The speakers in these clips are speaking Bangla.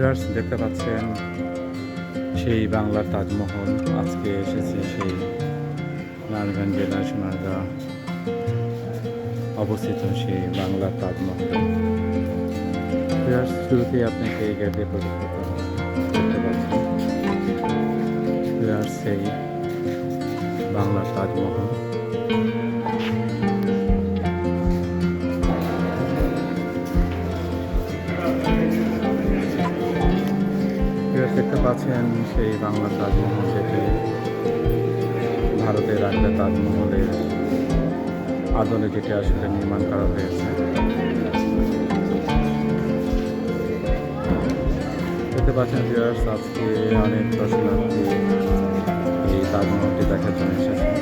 ভিউয়ার্স দেখতে পাচ্ছেন। সেই বাংলার তাজমহল। আজকে এসেছে সেই নারায়ণগঞ্জ সোনারগাঁ। অবস্থিত সেই বাংলার তাজমহল। ভিউয়ার্স শুরুতেই আপনাকে এই গেটে প্রবেশ সেই বাংলার তাজমহল। পাচ্ছেন সেই বাংলার তাজমহল যেটি ভারতের আগ্রা তাজমহলের আদলে যেটি আসলে নির্মাণ করা হয়েছে। দেখতে পাচ্ছেন ভিউয়ার্স আজকে অনেক দর্শনার্থী এই তাজমহলটি দেখার জন্য এসেছে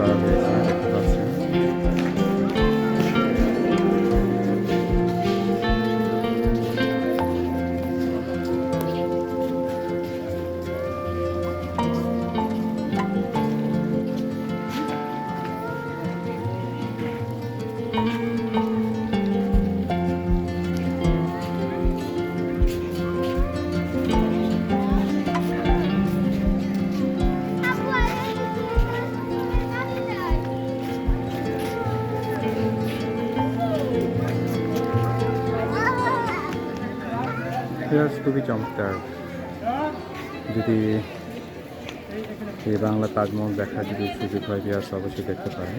নির্মাণ ভিউয়ার্স খুবই চমৎকার। যদি এই বাংলা তাজমহল দেখার যদি সুযোগ হয়, ভিউয়ার্স, অবশ্যই দেখতে পারেন।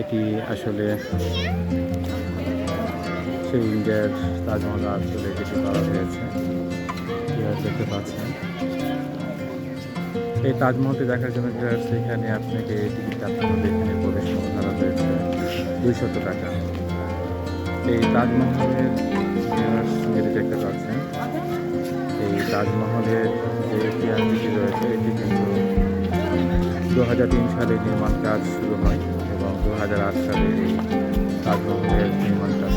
এটি আসলে সেই ইন্ডিয়ার তাজমহল আসলে যেটি করা হয়েছে। দেখতে পাচ্ছেন। এই তাজমহলটি দেখার জন্য এখানে আপনাকে টিকিট কাটতে হবে। এখানে প্রবেশ ধরা হয়েছে দুইশত টাকা। এই তাজমহলের যেটি দেখতে পাচ্ছেন, এই তাজমহলের যে ইতিহাসটি রয়েছে, এটি কিন্তু দু হাজার তিন সালে নির্মাণ কাজ শুরু হয় এবং দু হাজার আট সালে এই তাজমহলের নির্মাণ কাজটি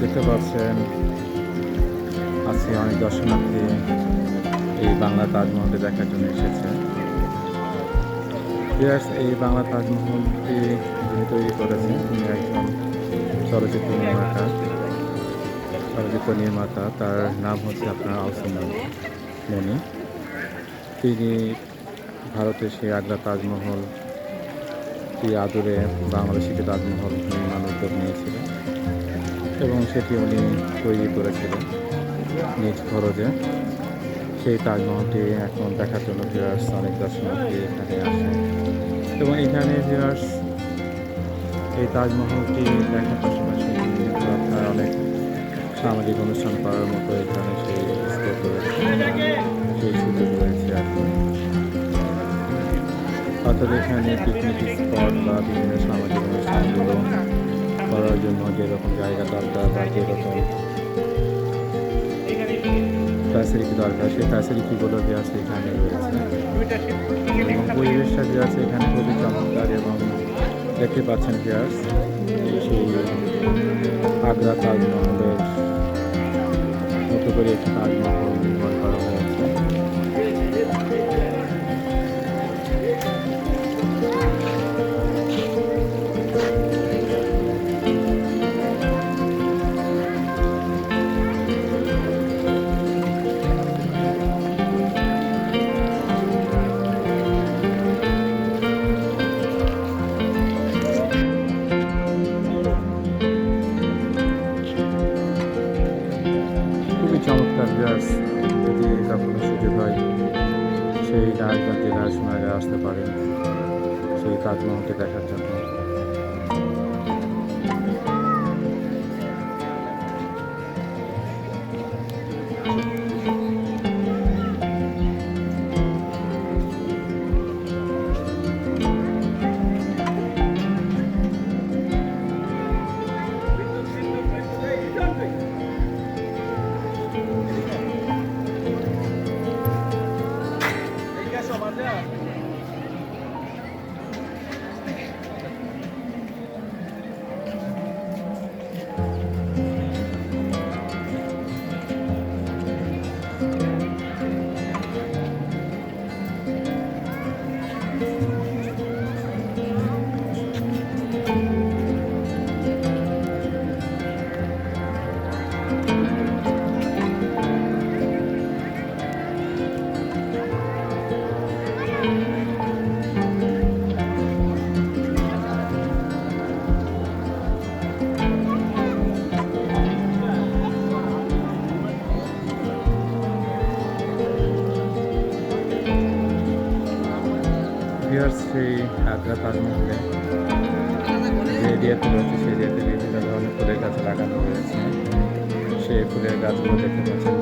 দেখতে পাচ্ছেন, আজকে অনেক দর্শনার্থী এই বাংলা তাজমহলটি দেখার জন্য এসেছে। এই বাংলা তাজমহলটি যিনি তৈরি করেছেন, তিনি একজন চলচ্চিত্র নির্মাতা চলচ্চিত্র নির্মাতা। তার নাম হচ্ছে আপনার আউসমান মনি। তিনি ভারতের সেই আগ্রা তাজমহল আদরে বাংলাদেশিকে তাজমহল নির্মাণ উদ্যোগ নিয়েছিলেন। এবং সেটি উনি তৈরি করেছিলেন নিজ খরচে। সেই তাজমহলটি এখন দেখার জন্য ভিউয়ার্স অনেক দর্শনার্থী এখানে আসে। এবং এখানে ভিউয়ার্স এই তাজমহলটি দেখার পাশাপাশি আপনার অনেক সামাজিক অনুষ্ঠান করার মতো এখানে সেই সেই সুযোগ রয়েছে অর্থাৎ এখানে পিকনিক স্পট বা বিভিন্ন সামাজিক অনুষ্ঠানগুলো করার জন্য যেরকম জায়গা দরকার বা যেরকম ফ্যাসিলিটি দরকার, সেই ফ্যাসিলিটিগুলো যে আছে এখানে রয়েছে। এবং পরিবেশটা যে আছে এখানে খুবই চমৎকার এবং দেখতে পাচ্ছেন ভিয়ার্স সেই আগ্রা তাজমহলের মতো করে একটি তাজমহল আগ্রা তাজমহলে যে এরিয়াতে রয়েছে সেই এরিয়াতে বিভিন্ন ধরনের ফুলের গাছ লাগানো হয়েছে সেই ফুলের গাছগুলো দেখতে পাচ্ছেন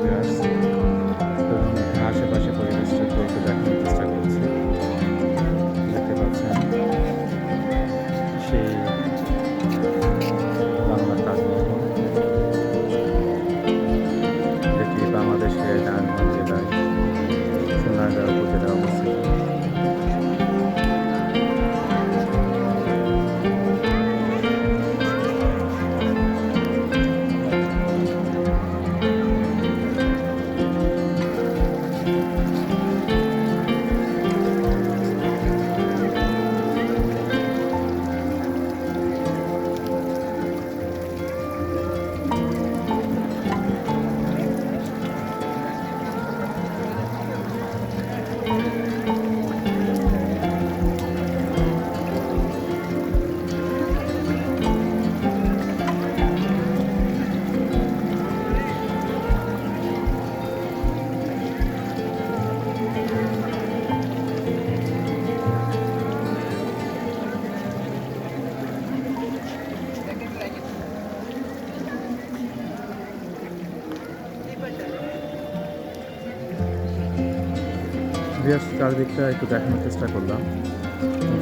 ভিউয়ার্স চারদিকটা একটু দেখানোর চেষ্টা করলাম।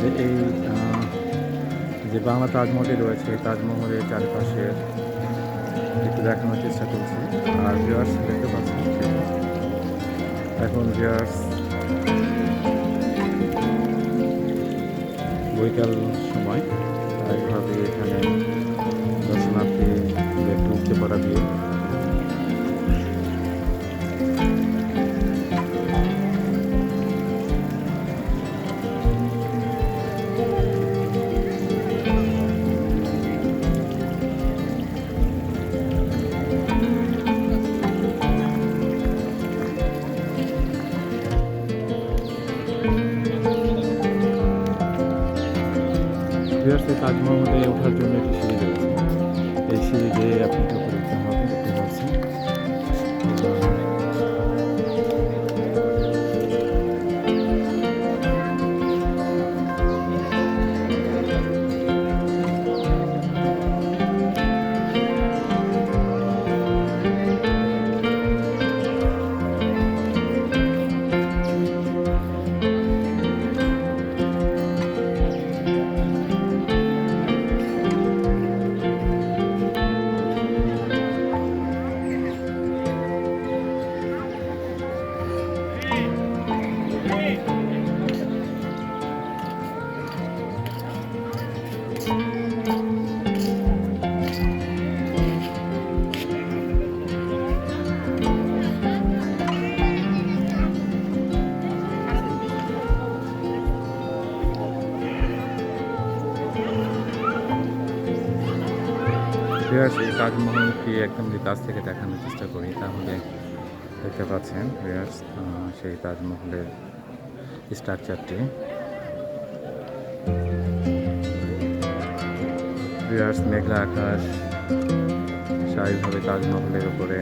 যে এই যে বাংলা তাজমহলটি রয়েছে তাজমহলের চারপাশে একটু দেখানোর চেষ্টা করছি। আর ভিউয়ার্স দেখতে পাচ্ছেন যে এখন ভিউয়ার্স বৈকাল সময় এইভাবে এখানে দর্শনার্থী একটু উঠতে পারা দিয়ে ভিউয়ার্স তাজমহলকে একদম যদি কাছ থেকে দেখানোর চেষ্টা করি, তাহলে দেখতে পাচ্ছেন সেই তাজমহলের স্ট্রাকচারটি মেঘলা আকাশ, স্বাভাবিকভাবে তাজমহলের উপরে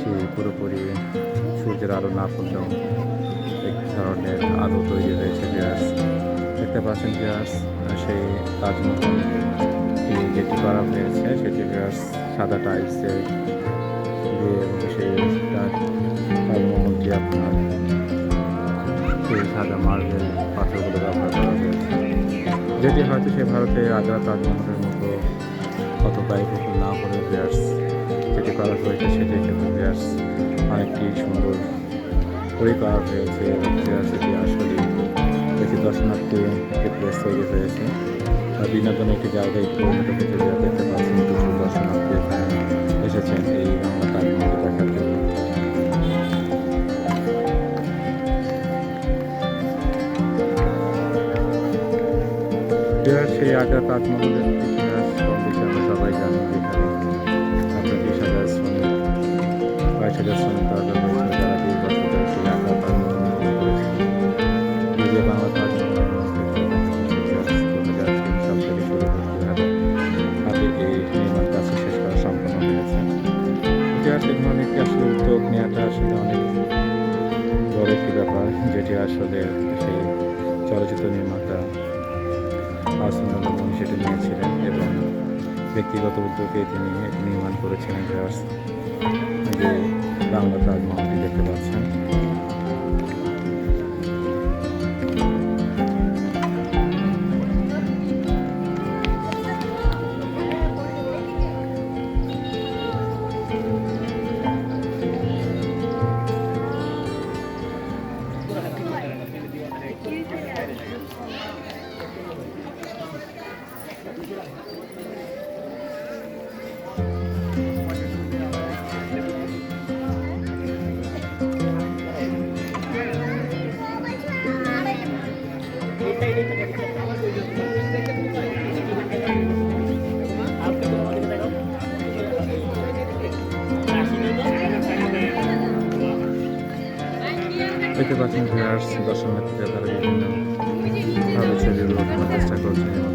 সেই পুরোপুরি সূর্যের আলো না পড়লেও এক ধরনের আলো তৈরি হয়েছে ভিউয়ার্স দেখতে পাচ্ছেন ভিউয়ার্স সেই তাজমহল যেটি করা হয়েছে, সেটি সাদা টাইলসে দিয়ে সেই আপনার। সেই সাদা মার্বেল পাথরগুলো ব্যবহার করা হয়েছে। যেটি হয়তো সে ভারতে আগ্রা তাজমহলের মতো কত ব্যয়বহুল না হলে ভিউয়ার্স যেটি করা হয়েছে, সেটি কিন্তু ভিউয়ার্স অনেকটি সুন্দর করে করা হয়েছে এবং ভিউয়ার্স এটি আসলে একটি দর্শনার্থী একটি প্লেস তৈরি হয়েছে। আর বিনোদনের একটি জায়গায় পরিণত হয়েছে যা দেখতে পাচ্ছেন প্রচুর দর্শনার্থী এসেছেন এই সেই আগ্রা তাজমহলের সবাই জানি যেখানে আপনার বিশ হাজার শ্রমিক, বাইশ হাজার শ্রমিক দরকার হয়েছিল বাংলা তাজমহলটি দেখতে পাচ্ছেন। পাচ্ছেন ভিউয়ার্স দর্শনার্থীরা তারা বিভিন্ন ছবিগুলো চেষ্টা করছেন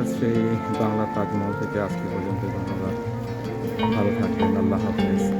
এই বাংলা তাজমহল থেকে আজকে পর্যন্ত ধন্যবাদ। ভালো থাকবেন আল্লাহ হাফেজ।